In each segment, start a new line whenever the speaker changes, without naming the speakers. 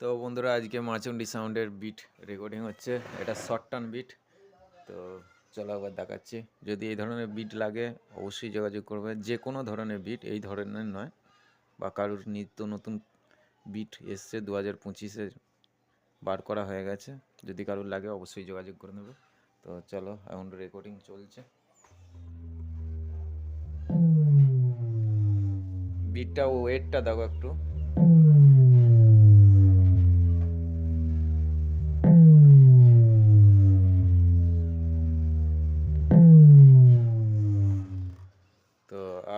তো বন্ধুরা, আজকে মাচুন্ডি সাউন্ডের বিট রেকর্ডিং হচ্ছে। এটা শর্ট টার্ন বিট তো চলো একবার দেখাচ্ছি। যদি এই ধরনের বিট লাগে, অবশ্যই যোগাযোগ করবে। যে কোনো ধরনের বিট এই ধরনের নয়। বা কারোর নিত্য নতুন বিট এসছে দু হাজার পঁচিশে বার করা হয়ে গেছে। যদি কারোর লাগে, অবশ্যই যোগাযোগ করে নেবে। তো চলো, এখন রেকর্ডিং চলছে। বিটটা ওয়েটটা দেখো একটু।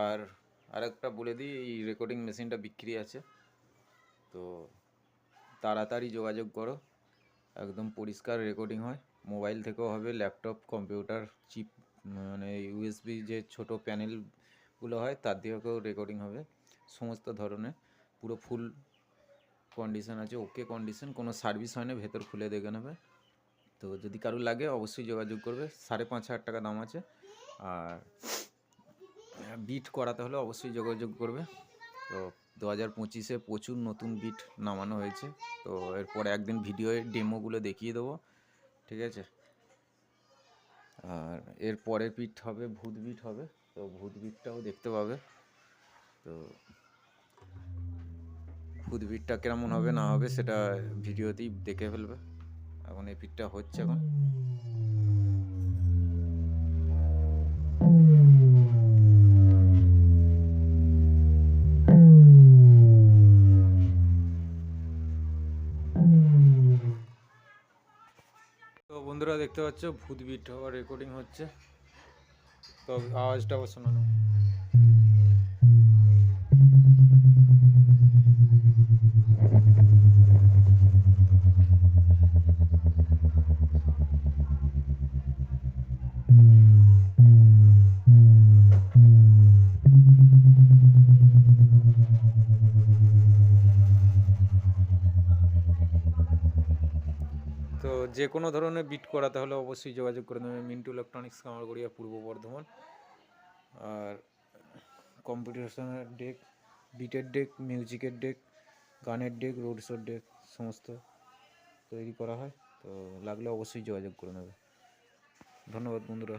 আর আরেকটা বলে দিই, এই রেকর্ডিং মেশিনটা বিক্রি আছে। তো তাড়াতাড়ি যোগাযোগ করো, একদম পরিষ্কার রেকর্ডিং হয়। মোবাইল থেকেও হবে ল্যাপটপ কম্পিউটার চিপ মানে ইউএসবি যে ছোট প্যানেলগুলো হয়, তার দিয়েও রেকর্ডিং হবে। সমস্ত ধরনের, পুরো ফুল কন্ডিশন আছে ওকে কন্ডিশন কোনো সার্ভিস হয় না ভেতর খুলে দেখে নেবে। তো যদি কারও লাগে, অবশ্যই যোগাযোগ করবে। সাড়ে পাঁচ হাজার টাকা দাম আছে। আর বিট করাতে হলে অবশ্যই যোগাযোগ করবে। তো দু হাজার পঁচিশে প্রচুর নতুন বিট নামানো হয়েছে। তো এরপরে একদিন ভিডিওয়ে ডেমোগুলো দেখিয়ে দেবো। ঠিক আছে? আর এর পরের বিট হবে, ভূত বিট হবে। তো ভূত বিটটাও দেখতে পাবে। তো ভূত বিটটা কেমন হবে, না হবে, সেটা ভিডিওতেই দেখে ফেলবে। এখন এই বিটটা হচ্ছে এখন। তো বন্ধুরা দেখতে পাচ্ছ ভূত বিট হওয়ার রেকর্ডিং হচ্ছে। তো আওয়াজটা আবার শোনানো। তো যে কোনো ধরনের বিট করাতে হলে অবশ্যই যোগাযোগ করে নেবে মিন্টু ইলেকট্রনিক্স কামারগড়িয়া পূর্ব বর্ধমান। আর কম্পিটিশনের ডেক বিটের ডেক মিউজিকের ডেক গানের ডেক রোড শোর ডেক সমস্ত তৈরি করা হয়। তো লাগলে অবশ্যই যোগাযোগ করে নেবে ধন্যবাদ বন্ধুরা।